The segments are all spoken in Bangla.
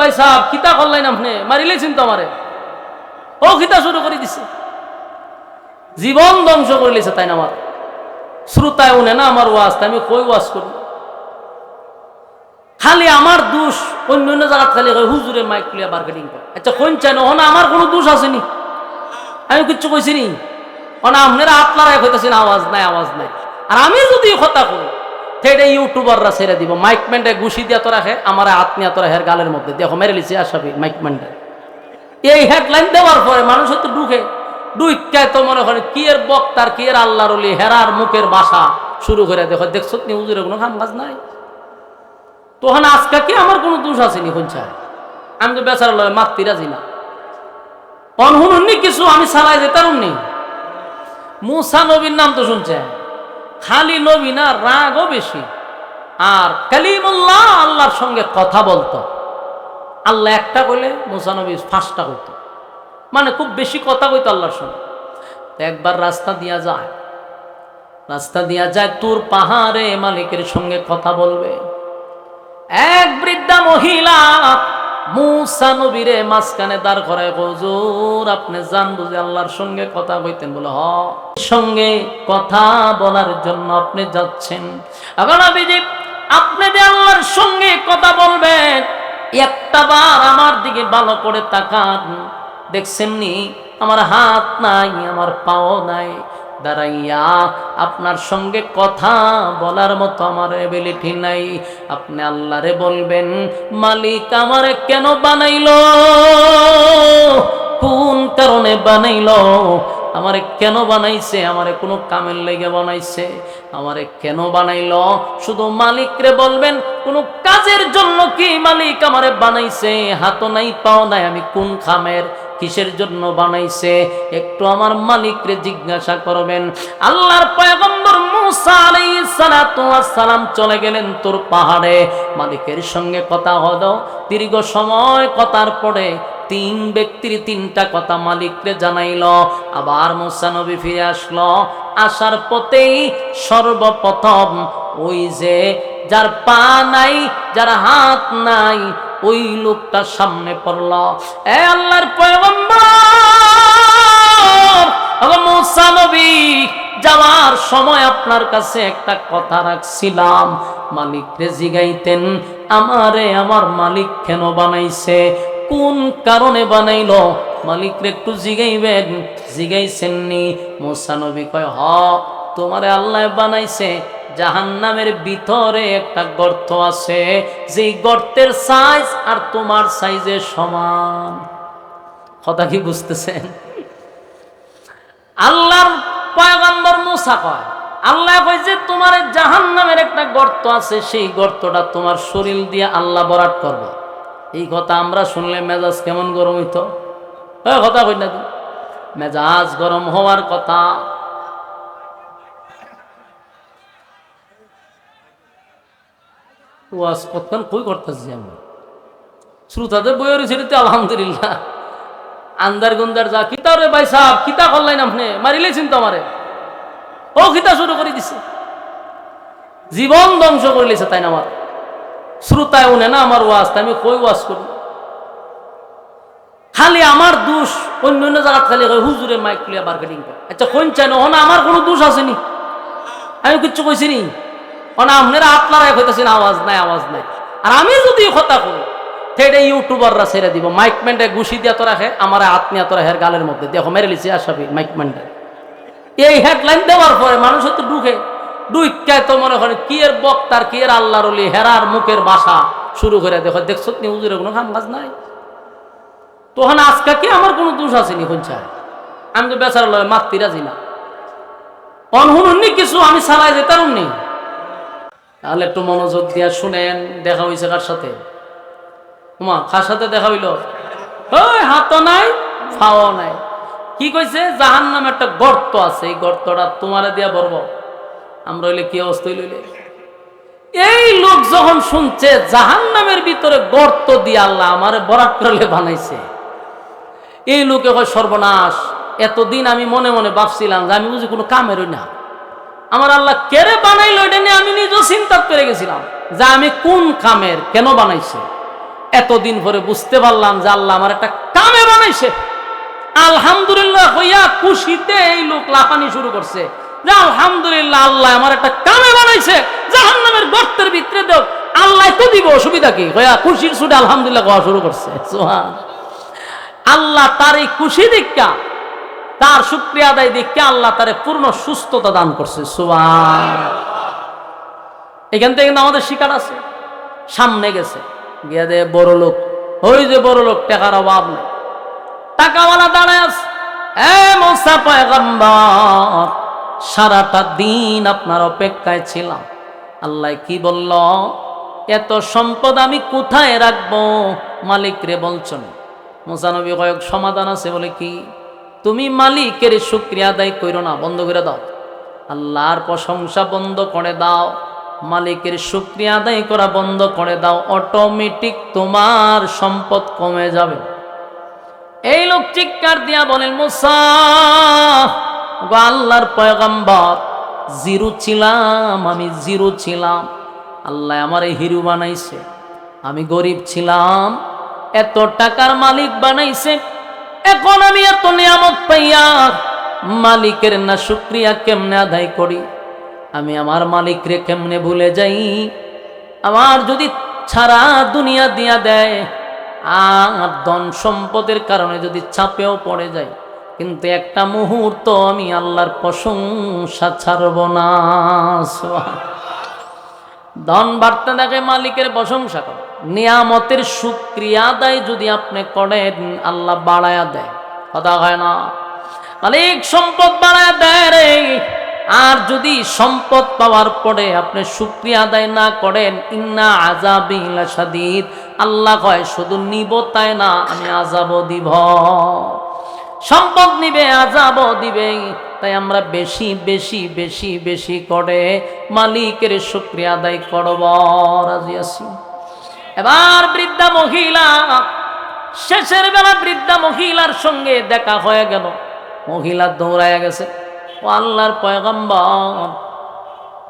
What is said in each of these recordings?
ভাই করলেন আপনি? ও শুরু করে দিছে। জীবন ধ্বংস করে তাই না আমার? শ্রোতায় উনে না আমার ওয়াজ আমি কই ওয়াজ করি? খালি আমার দোষ অন্য অন্য জায়গা খালি হুজুরে মাইক ক্লিয়ার মার্কেটিং করে আচ্ছা কোন চাই না, আমার কোনো দোষ আসেনি। আমি কিচ্ছু কইছি নি। না, আপনারা আপনারা হইতেছেন আওয়াজ নাই আওয়াজ নাই। আর আমি যদি কথা কই সেটা ইউটিউবাররা ছেড়ে দিব। মাইক ম্যান্ডে ঘুষি দিয়া তো রাখে আমার আত্মীয় তো রাখে গালের মধ্যে। দেখো, মেরে লিছি আসাবি মাইক ম্যান্ডে এই হেডলাইন দেওয়ার পরে মানুষ তো ঢুকে। ডুইকায় তো মনে করে কি এর বক্তার, কি এর আল্লাহর হেরার মুখের বাসা। শুরু করে দেখো, দেখছ নি হুজুরের কোনো কাম কাজ নাই? তখন আজকে কি আমার কোনো দোষ আসেনি কোনছা আমি তো বেচারা লয় মাতৃ রাজি না। অনহুননি কিছু, আমি সালাই যেতাম নি। মুসা নবীর নাম তো শুনছেন? খালি নবী না, রাগও বেশি। আর কালিমুল্লাহ আল্লাহর সঙ্গে কথা বলতো। আল্লাহ একটা কইলে মুসা নবী ফাঁসটা কইতো মানে খুব বেশি কথা কইতো আল্লাহর সঙ্গে। একবার রাস্তা দিয়া যায়। রাস্তা দিয়া যায়, তোর পাহাড়ে মালিকের সঙ্গে কথা বলবে। এক বৃদ্ধা মহিলা মুসা নবীরে মাঝখানে দাঁড় হুজুর, আপনি জান বুঝে আল্লাহর সঙ্গে কথা কইতেন। বলে, হ। সঙ্গে কথা বলার জন্য আপনি যাচ্ছেন। এখন আপনি যে আল্লাহর সঙ্গে কথা বলবেন, একটা বার আমার দিকে ভালো করে তাকান। দেখছেন নি, আমার হাত নাই, আমার পাও নাই দাঁড়াইয়া আপনার সঙ্গে কথা বলার মতো আমার এবিলিটি নাই। আপনি আল্লাহরে বলবেন, মালিক আমারে কেন বানাইল? কোন কারণে বানাইল? আমারে কেন বানাইছে? আমারে কোনো কামের লেগে বানাইছে? আমারে কেন বানাইল? শুধু মালিকরে বলবেন, কোনো কাজের জন্য কি মালিক আমারে বানাইছে? হাতও নাই, পাও নাই, আমি কোন খামের? কিসের জন্য বানাইছে? একটু আমার মালিকরে জিজ্ঞাসা করবেন। আল্লাহর পয়গম্বর মুসা আলাইহিস সালাতু সালাম চলে গেলেন তোর পাহাড়ে। মালিকের সঙ্গে কথা হলো। দীর্ঘ সময় কথার পরে তিন ব্যক্তির তিনটা কথা মালিকরে জানাইল। আবার মুসা নবী ফিরে আসলো। আসার পথেই সর্বপ্রথম ওই যে যার পা নাই, যার হাত নাই ওই লোকটা সামনে পড়ল। এ আল্লাহর যাওয়ার সময় আপনার কাছে একটা কথা রাখছিলাম। মালিক রে জিগাইতেন আমারে আমার মালিক কেন বানাইছে? কোন কারণে বানাইল? মালিক রে একটু জিগাইবেন। জিগাইছেননি। মুসা নবী কয়, হ, তোমারে আল্লাহ বানাইছে। জাহান্নামের ভিতরে একটা গর্ত আছে। যেই গর্তের সাইজ আর তোমার সাইজের সমান। কথা কি বুঝতেছেন? আল্লাহর পয়গম্বর মুসা কয়, আল্লাহ কয় যে তোমার জাহান নামের একটা গর্ত আছে, সেই গর্তটা তোমার শরীর দিয়ে আল্লাহ বরাট করবে। এই কথা আমরা শুনলে মেজাজ কেমন গরম হইতো? কথা কই না মেজাজ গরম হওয়ার কথা। ওয়াজ কতক্ষণ কই করতেছি আমি শ্রোতাদের বইয়ের ছেড়েতে আলহামদুলিল্লাহ। আন্দার গুন্দার যা কিতা রে ভাই সাহ কিতা করলেন আপনি? মারিলেছেন তো আমারে? ও কিতা শুরু করে দিছে? জীবন ধ্বংস করে লিছে তাই না আমার? শ্রোতায় উনে না আমার ওয়াজ তাই আমি কই ওয়াজ করি খালি আমার দোষ অন্য অন্য জায়গা খালি হুজুরে মাইক ক্লিয়ার মার্কেটিং করে। আচ্ছা কোন চাই না আমার কোনো দোষ আসেনি। আমি কিচ্ছু কইছি নি। না আপনারা আপনারা হইতেছেন আওয়াজ নাই আওয়াজ নাই। আর আমি যদি কথা কই সেটা ইউটিউবাররা ছেড়ে দিব, মাইক ম্যান্ডে ঘুষি দিয়া তো রাখে আমার আত্মীয় তো রাখে গালের মধ্যে দেখো, মেরে লিছি আসাবি মাইক ম্যান্ডে এই হেডলাইন দেওয়ার পরে মানুষ তো ঢুকে ডুইকায় তো মনে করে, কি এর বক্তার, কি এর আল্লাহর হেরার মুখের বাসা শুরু করে দেখো, দেখছ নি হুজুরের কোনো কাজ নাই? তখন আজকে কি আমার কোনো দোষ আসেনি কোনছায় আমি তো বেচারা লয় মাতৃ রাজি না। অনহুননি কিছু, আমি সালাই যেতাম নি। তাহলে একটু মনোযোগ দিয়া শুনেন, দেখা হয়েছে কার সাথে? মা কার সাথে দেখা হইল? ওই হাতও নাই ফাও নাই। কি কইছে? জাহান নামে একটা গর্ত আছে, এই গর্তটা তোমারে দিয়া বলব আমরা হইলে কি অবস্থা হইলে এই লোক যখন শুনছে জাহান নামের ভিতরে গর্ত দিয়ে আল্লাহ আমারে বরাত করলে বানাইছে, এই লোকে হয় সর্বনাশ, এতদিন আমি মনে মনে ভাবছিলাম যে আমি বুঝি কোনো কামেরই না। আমার আল্লাহ কেড়ে বানাইলো এটা নিয়ে আমি নিজেও চিন্তা করে গেছিলাম যে আমি কোন কামের কেন বানাইছে? এতদিন পরে বুঝতে পারলাম যে আল্লাহ আমার একটা কামে বানাইছে। আলহামদুলিল্লাহ হইয়া খুশিতে এই লোক লাফানি শুরু করছে। যে আলহামদুলিল্লাহ আল্লাহ আমার একটা কামে বানাইছে। জাহান্নামের গর্তের ভিতরে দেও, আল্লাহ তো দিব, অসুবিধা কি? হইয়া খুশির সুরে আলহামদুলিল্লাহ গাওয়া শুরু করছে। আল্লাহ তার এই খুশি দীক্ষা তার শুক্রিয়া আদায় দীক্ষা আল্লাহ তারে পূর্ণ সুস্থতা দান করছে। সোহান এখান থেকে কিন্তু আমাদের শিকার আছে। সামনে গেছে। গিয়া দে বড় লোক, ওই যে বড় লোক, টাকার অভাব নেই। টাকাওয়ালা দাঁড়ায় আছে। সারাটা দিন আপনার অপেক্ষায় ছিলাম। আল্লাহ কি বলল, এত সম্পদ আমি কোথায় রাখব? মালিক রে বলছেন। মোসানবী কয়েক সমাধান আছে বলে কি? তুমি মালিকের শুক্রিয়া আদায় করো না, বন্ধ করে দাও। আল্লাহর প্রশংসা বন্ধ করে দাও, মালিকের শুক্রিয়া আদায় করা বন্ধ করে দাও অটোমেটিক তোমার সম্পদ কমে যাবে। এই লোক চিৎকার দিয়া বলেন মুসা আল্লাহর পয়গম্বর, জিরো ছিলাম, আমি জিরো ছিলাম। আল্লাহ আমার এই হিরু বানাইছে, আমি গরিব ছিলাম, এত টাকার মালিক বানাইছে এখন আমি এত নিয়ামত পাইয়া মালিকের না শুক্রিয়া কেমনে আদায় করি আমি আমার মালিকরে কেমনে ভুলে যাই আমার যদি ছাড়া দুনিয়া দিয়া দেয়, আর ধন সম্পদের কারণে যদি চাপেও পড়ে যায়, কিন্তু একটা মুহূর্ত আমি আল্লাহর প্রশংসা ছাড়ব না। ধন বাড়তে দেখে মালিকের প্রশংসা করে। নিয়ামতের সুক্রিয়া আদায় যদি আপনি করেন, আল্লাহ বাড়ায়া দেয়। কথা হয় না? মালিক সম্পদ বাড়ায়া দেয় রে। আর যদি সম্পদ পাওয়ার পরে আপনি সুক্রিয়া আদায় না করেন, ইন্না আজাবিল সাদিদ আল্লাহ কয়, শুধু নিব তাই না, আমি আজাবও দিব। সম্পদ নিবে, আজাবও দিবে। তাই আমরা বেশি বেশি বেশি বেশি করে মালিকের শুক্রিয়া আদায় করব। রাজি আছি? এবার বৃদ্ধা মহিলা, শেষের বেলা বৃদ্ধা মহিলার সঙ্গে দেখা হয়ে গেল। মহিলা দৌড়ায় গেছে। ও আল্লাহর পয়গম্বর,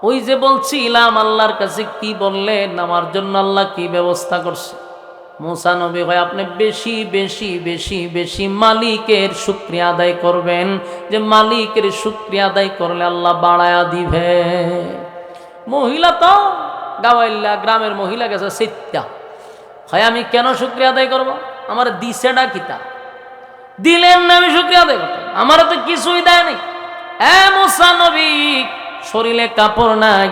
ওই যে বলছিলাম, আল্লাহর কাছে কি বললেন, আমার জন্য আল্লাহ কি ব্যবস্থা করছে? মুসা নবী ভাই আপনি বেশি বেশি বেশি বেশি মালিকের শুক্রিয়া আদায় করবেন। যে মালিকের শুক্রিয়া আদায় করলে আল্লাহ বাড়ায়া দিবে। মহিলা তো গাওয়াইল্লা, গ্রামের মহিলা গেছে সিত্যা হয়, আমি কেন শুক্রিয়া আদায় করব? আমার দিছেটা কিতা দিলেন না, আমি শুক্রিয়া আদায় করতাম আমার তো কিছুই দেয় নাই। এ মুসা নবী, শরীরে কাপড় নাই,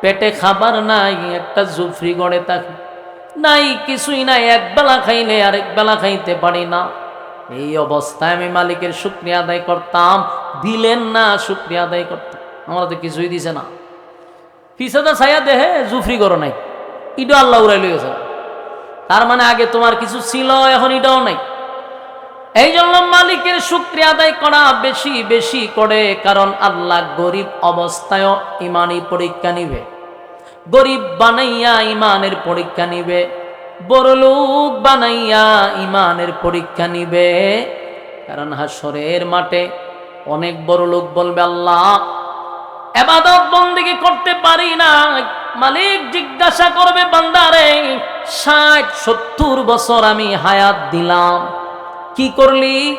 পেটে খাবার নাই, একটা জুফরি গড়ে থাকে নাই, কিছুই নাই, এক বেলা খাইলে আরেক বেলা খাইতে পারি না। এই অবস্থায় আমি মালিকের শুক্রিয়া আদায় করতাম। দিলেন না, শুক্রিয়া আদায় করতাম। আমার তো কিছুই দিছে না। পিছাদা ছায়া দেহে জুফরি করো নাই। ইটা আল্লাহ উড়াই লইছে তার মানে আগে তোমার কিছু ছিল, এখন এটাও নাই। এই জন্য মালিকের শুক্রিয়া আদায় করা বেশি বেশি করে, কারণ আল্লাহ গরিব অবস্থায় ইমানি পরীক্ষা নিবে। গরিব বানাইয়া ইমানের পরীক্ষা নিবে, বড় লোক বানাইয়া ইমানের পরীক্ষা নিবে। কারণ হাসরের মাঠে অনেক বড় লোক বলবে, আল্লাহ, এবাদত বন্দিকে করতে পারি না। মালিক জিজ্ঞাসা করবে, বান্দারে, ষাট, সত্তর বছর আমি হায়াত দিলাম। কি করলি?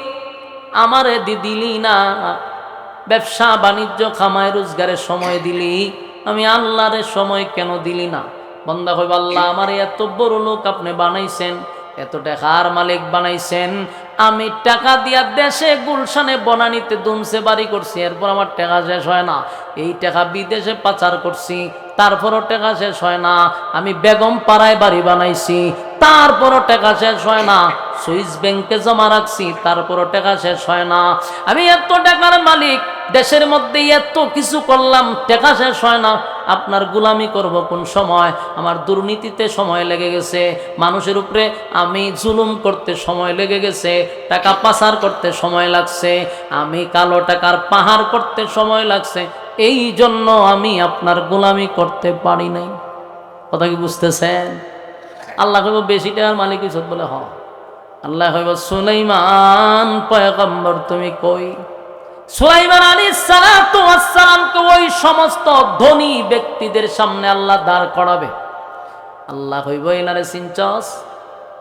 আমারে দিলি না। ব্যবসা, বাণিজ্য খামায় রোজগারের সময় দিলি। আমি আল্লাহরে সময় কেন দিলি না? বন্দা হইব আল্লাহ, আমার এত বড় লোক আপনি বানাইছেন, এত টাকার মালিক বানাইছেন। আমি টাকা দিয়া দেশে গুলশানে বনানিতে দুমসে বাড়ি করছি, এরপর আমার টাকা শেষ হয় না। এই টাকা বিদেশে পাচার করছি, তারপরও টাকা শেষ হয় না। আমি বেগম পাড়ায় বাড়ি বানাইছি, তারপরও টাকা শেষ হয় না। সুইস ব্যাংকে জমা রাখছি, তারপরও টাকা শেষ হয় না। আমি এত টাকার মালিক, দেশের মধ্যে এত কিছু করলাম, টাকা শেষ হয় না। আপনার গুলামি করব কোন সময়? আমার দুর্নীতিতে সময় লেগে গেছে। মানুষের উপরে আমি জুলুম করতে সময় লেগে গেছে। টাকা পাচার করতে সময় লাগছে। আমি কালো টাকার পাহাড় করতে সময় লাগছে। এই জন্য আমি আপনার গোলামি করতে পারি নাই। কথা কি বুঝতেছেন? আল্লাহ বেশি টাকার মালিক বলে হ আল্লাহ কইব সুলাইমান, পয়গম্বর, তুমি কই? সুলাইমান আলী সালামকে ওই সমস্ত ধনী ব্যক্তিদের সামনে আল্লাহ দাঁড় করাবে। আল্লাহ কইব এনারে সিনচস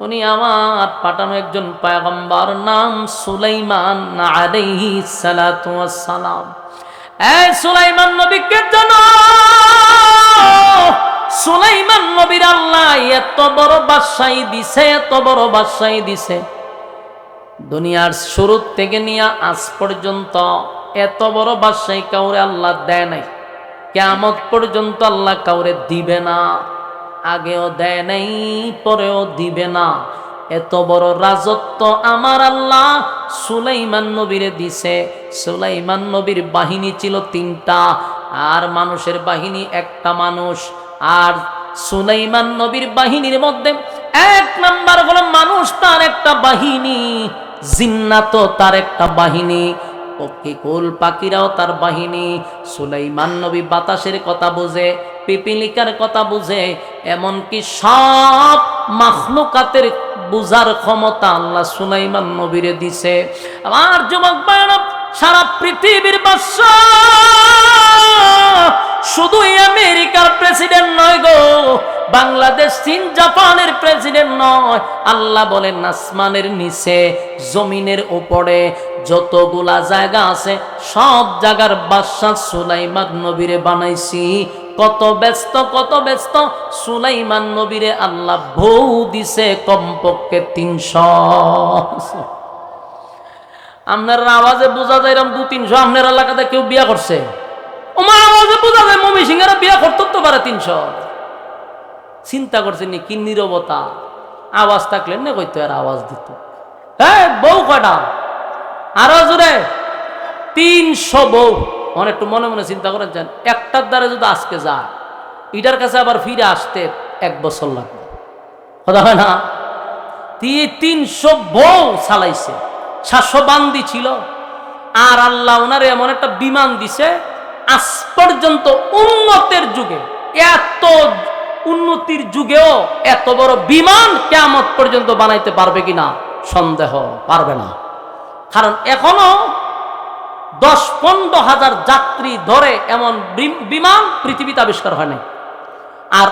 উনি আমার পাঠানো একজন পায়গম্বর, নাম সুলাইমান আলাইহি সালাতু সালাম। এই সুলাইমান নবীকে জানো! সুলাইমান নবীর আল্লাহ এত বড় বাদশাহী দিছে, এত বড় বাদশাহী দিছে। দুনিয়ার শুরু থেকে নিয়ে আজ পর্যন্ত এত বড় বাদশাহী কাউরে আল্লাহ দেয় নাই। কেমত পর্যন্ত আল্লাহ কাউরে দিবে না, আগেও দেয় নাই, পরেও দিবে না। এত বড় রাজত্ব আমার আল্লাহ সুলাইমান নবীরে দিছে। সুলাইমান নবীর বাহিনী ছিল তিনটা, আর মানুষের বাহিনী একটা মানুষ। আর সুলাইমান নবীর বাহিনীর মধ্যে এক নাম্বার হলো মানুষ, তার একটা বাহিনী। জিন্নাত তার একটা বাহিনী। পক্ষিকুল পাখিরাও তার বাহিনী। সুলাইমান নবী বাতাসের কথা বুঝে, পিপিলিকার কথা বুঝে, এমনকি সব মাখলুকাতের বুঝার ক্ষমতা আল্লাহ সুলাইমান নবীরে দিছে। আমার যুবক সারা পৃথিবীর বাদশা শুধু আমেরিকার প্রেসিডেন্ট নয় গো, বাংলাদেশ, চীন, জাপানের প্রেসিডেন্ট নয়। আল্লাহ বলেন, আসমানের নিচে, জমিনের উপরে যতগুলা জায়গা আছে, সব জায়গার বাদশাহ সুলাইমান নবীরে বানাইছি। কত ব্যস্ত কত ব্যস্ত, সুলাইমান নবীরে আল্লাহ বউ দিছে কমপক্ষে তিনশো। আপনার আওয়াজে বোঝা যায় এরকম দু তিনশো আপনার এলাকাতে কেউ বিয়া করছে? ওমার আওয়াজে বোঝা যায় মমি সিংহেরা বিয়া করতে তো পারে তিনশো। চিন্তা করছেন কি নিরবতা। আওয়াজ থাকলে না কইতো আর আওয়াজ দিত। হ্যাঁ বউ কটা আরও জোরে। তিনশো বউ। মনে একটু মনে মনে চিন্তা করেন যান, একটার দ্বারা যদি আজকে যায় এটার কাছে আবার ফিরে আসতে এক বছর লাগবে। কথা হয় না? তিনশো বউ চালাইছে। সাতশো বান্দি ছিল। আর আল্লাহ ওনারে এমন একটা বিমান দিছে আজ পর্যন্ত উন্নতের যুগে, এত উন্নতির যুগেও এত বড় বিমান কেমত পর্যন্ত বানাইতে পারবে কিনা সন্দেহ পারবে না। কারণ এখনও দশ পনেরো হাজার যাত্রী ধরে এমন বিমান পৃথিবীতে আবিষ্কার হয় নাই। আর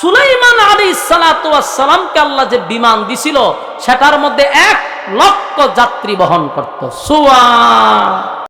সুলাইমান আলী সালাতামকে আল্লাহ যে বিমান দিছিল, সেটার মধ্যে এক লক্ষ যাত্রী বহন করত। সুয়া